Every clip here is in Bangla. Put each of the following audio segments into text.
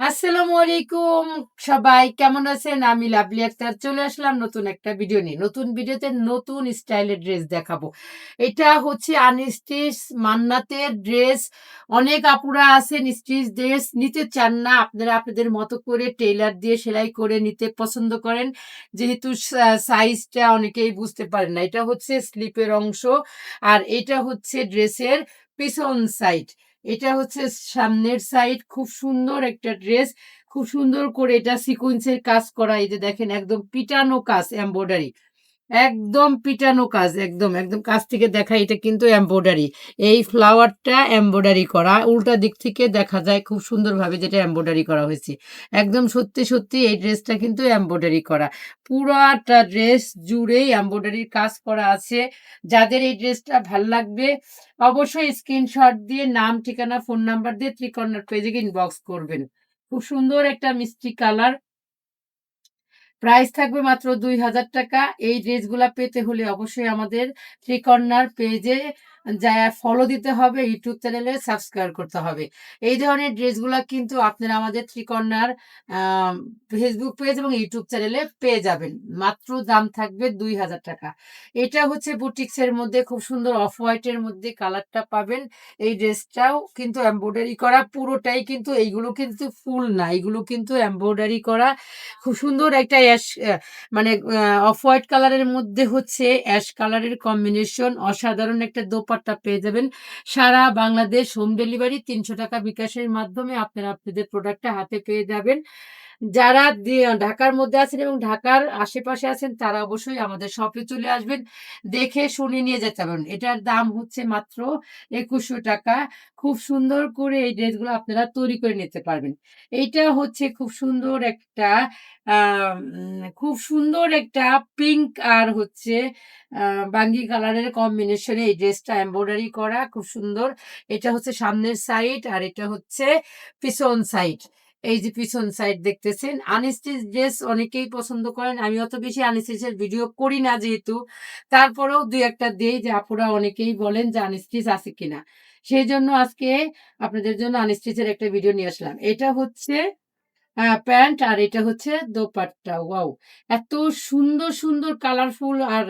আসসালামু আলাইকুম সবাই, কেমন আছেন? আমি লাভলি আক্তার, চলে আসলাম নতুন একটা ভিডিও নিয়ে। নতুন ভিডিওতে নতুন স্টাইলের ড্রেস দেখাবো। এটা হচ্ছে আনস্টিচ মান্নাতের ড্রেস অনেক আপুরা আছেন স্টিচ ড্রেস নিতে চান না। আপনারা আপনাদের মতো করে টেইলার দিয়ে সেলাই করে নিতে পছন্দ করেন। যেহেতু সাইজটা অনেকেই বুঝতে পারেন না। এটা হচ্ছে স্লিপের অংশ আর এটা হচ্ছে ড্রেসের পিছন সাইড এটা হচ্ছে সামনের সাইড খুব সুন্দর একটা ড্রেস খুব সুন্দর করে এটা সিকুয়েন্সের কাজ করা, এই যে দেখেন, একদম পিটানো কাজ এমব্রয়ডারি একদম পিটানো কাজ, একদম একদম কাছ থেকে দেখা, এটা কিন্তু এমব্রয়ডারি। এই ফ্লাওয়ারটা এমব্রয়ডারি করা, উল্টা দিক থেকে দেখা যায় খুব সুন্দরভাবে যেটা এমব্রয়ডারি করা হয়েছে। একদম সত্যি সত্যি এই ড্রেসটা কিন্তু এমব্রয়ডারি করা। পুরাটা ড্রেস জুড়েই এমব্রয়ডারির কাজ করা আছে। যাদের এই ড্রেসটা ভালো লাগবে, অবশ্যই স্ক্রিনশট দিয়ে নাম, ঠিকানা, ফোন নাম্বার দিয়ে ত্রিকর্ণার পেজে ইনবক্স করবেন। খুব সুন্দর একটা মিষ্টি কালার। প্রাইস থাকবে মাত্র দুই হাজার টাকা। এই ড্রেসগুলা পেতে হলে অবশ্যই আমাদের ত্রিকর্ণার পেজে যা ফলো দিতে হবে, ইউটিউব চ্যানেলে সাবস্ক্রাইব করতে হবে। এই ধরনের ড্রেসগুলো কিন্তু আপনারা আমাদের ত্রিকর্ণার ফেসবুক পেজ এবং ইউটিউব চ্যানেলে পেয়ে যাবেন। মাত্র দাম থাকবে দুই হাজার টাকা। এটা হচ্ছে বুটিক্সের মধ্যে খুব সুন্দর অফ হোয়াইটের মধ্যে কালারটা পাবেন। এই ড্রেসটাও কিন্তু এমব্রয়ডারি করা, পুরোটাই কিন্তু এইগুলো কিন্তু ফুল না, এইগুলো কিন্তু এমব্রয়ডারি করা। খুব সুন্দর একটা অ্যাশ মানে অফ হোয়াইট কালারের মধ্যে হচ্ছে অ্যাশ কালারের কম্বিনেশন অসাধারণ একটা দোপাট্টা পেয়ে যাবেন। সারা বাংলাদেশ হোম ডেলিভারি তিনশো টাকা বিকাশের মাধ্যমে আপনারা আপনাদের প্রোডাক্টটা হাতে পেয়ে যাবেন। যারা ঢাকার মধ্যে আছেন এবং ঢাকার আশেপাশে আছেন, তারা অবশ্যই আমাদের শপে চলে আসবেন। দেখে শুনে নিয়ে যেতে পারবেন। এটার দাম হচ্ছে মাত্র একুশশো টাকা। খুব সুন্দর করে এই ড্রেসগুলো আপনারা তৈরি করে নিতে পারবেন। এইটা হচ্ছে খুব সুন্দর একটা খুব সুন্দর একটা পিঙ্ক আর হচ্ছে বাঙ্গি কালারের কম্বিনেশনে এই ড্রেসটা এমব্রয়ডারি করা। খুব সুন্দর। এটা হচ্ছে সামনের সাইড আর এটা হচ্ছে পিছন সাইড এই যে পিছন সাইড দেখতেছেন আনস্টিচ ড্রেস অনেকেই পছন্দ করেন। আমি অত বেশি আনস্টিচের ভিডিও করি না যেহেতু। তারপরেও দুই একটা দেই যে আপুরা অনেকেই বলেন যে আনস্টিচ আছে কিনা। সেই জন্য আজকে আপনাদের জন্য আনস্টিচের একটা ভিডিও নিয়ে আসলাম। এটা হচ্ছে প্যান্ট আর এটা হচ্ছে দোপাট্টা। ওয়াও! এত সুন্দর সুন্দর কালারফুল আর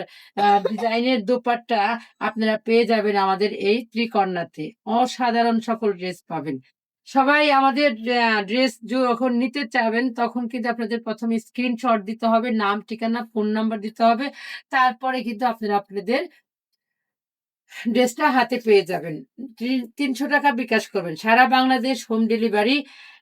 ডিজাইনের দোপাট্টা আপনারা পেয়ে যাবেন আমাদের এই ত্রিকর্ণাতে অসাধারণ সকল ড্রেস পাবেন। সবাই আমাদের ড্রেস যখন নিতে চাবেন, তখন কিন্তু আপনাদের প্রথমে স্ক্রিনশট দিতে হবে, নাম, ঠিকানা ফোন নাম্বার দিতে হবে, তারপরে কিন্তু আপনারা আপনাদের ড্রেসটা হাতে পেয়ে যাবেন। তিনশো টাকা বিকাশ করবেন। সারা বাংলাদেশ হোম ডেলিভারি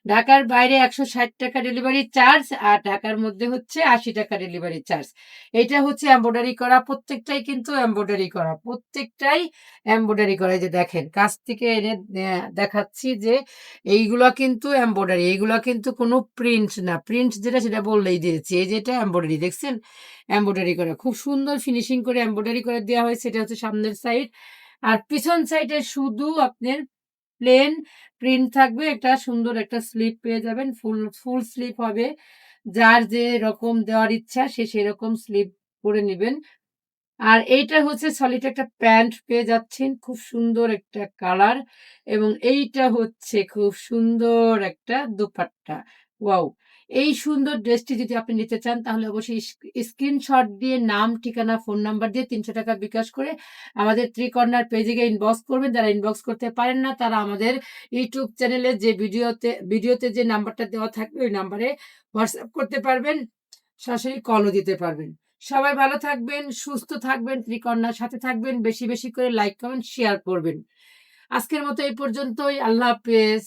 ঢাকার বাইরে একশো ষাট টাকা ডেলিভারি চার্জ আর ঢাকার মধ্যে হচ্ছে আশি টাকা ডেলিভারি চার্জ। এটা হচ্ছে এম্ব্রয়ডারি করা, প্রত্যেকটাই কিন্তু এম্ব্রয়ডারি করা, প্রত্যেকটাই এম্ব্রয়ডারি করা। যে দেখেন, কাছ থেকে এনে দেখাচ্ছি যে এইগুলা কিন্তু এম্ব্রয়ডারি, এইগুলা কিন্তু কোনো প্রিন্ট না। প্রিন্ট যেটা, সেটা বললেই দিয়েছি। এই যেটা এম্ব্রয়ডারি, দেখছেন? এম্ব্রয়ডারি করা। খুব সুন্দর ফিনিশিং করে এম্ব্রয়ডারি করে দেওয়া হয়েছে। এটা হচ্ছে সামনের সাইড। আর পিছন সাইডে শুধু আপনার প্লেন প্রিন্ট থাকবে, একটা সুন্দর একটা স্লিপ পেয়ে যাবেন ফুল ফুল স্লিপ হবে। যার যে রকম দেওয়ার ইচ্ছা, সে সেরকম স্লিপ করে নেবেন। আর এইটা হচ্ছে সলিড একটা প্যান্ট পেয়ে যাচ্ছেন, খুব সুন্দর একটা কালার এবং এইটা হচ্ছে খুব সুন্দর একটা দোপাট্টা। ওয়াও! এই সুন্দর ড্রেসটি যদি আপনি নিতে চান, তাহলে অবশ্যই স্ক্রিনশট দিয়ে নাম, ঠিকানা, ফোন নাম্বার দিয়ে তিনশো টাকা বিকাশ করে আমাদের ত্রিকর্ণার পেজে গিয়ে ইনবক্স করবেন। যারা ইনবক্স করতে পারেন না, তারা আমাদের ইউটিউব চ্যানেলে যে ভিডিওতে ভিডিওতে যে নাম্বারটা দেওয়া থাকবে, ওই নাম্বারে হোয়াটসঅ্যাপ করতে পারবেন, সরাসরি কলও দিতে পারবেন। সবাই ভালো থাকবেন, সুস্থ থাকবেন ত্রিকন্যার সাথে থাকবেন, বেশি বেশি করে লাইক কমেন্ট শেয়ার করবেন। আজকের মতো এই পর্যন্তই। আল্লাহ হাফেজ।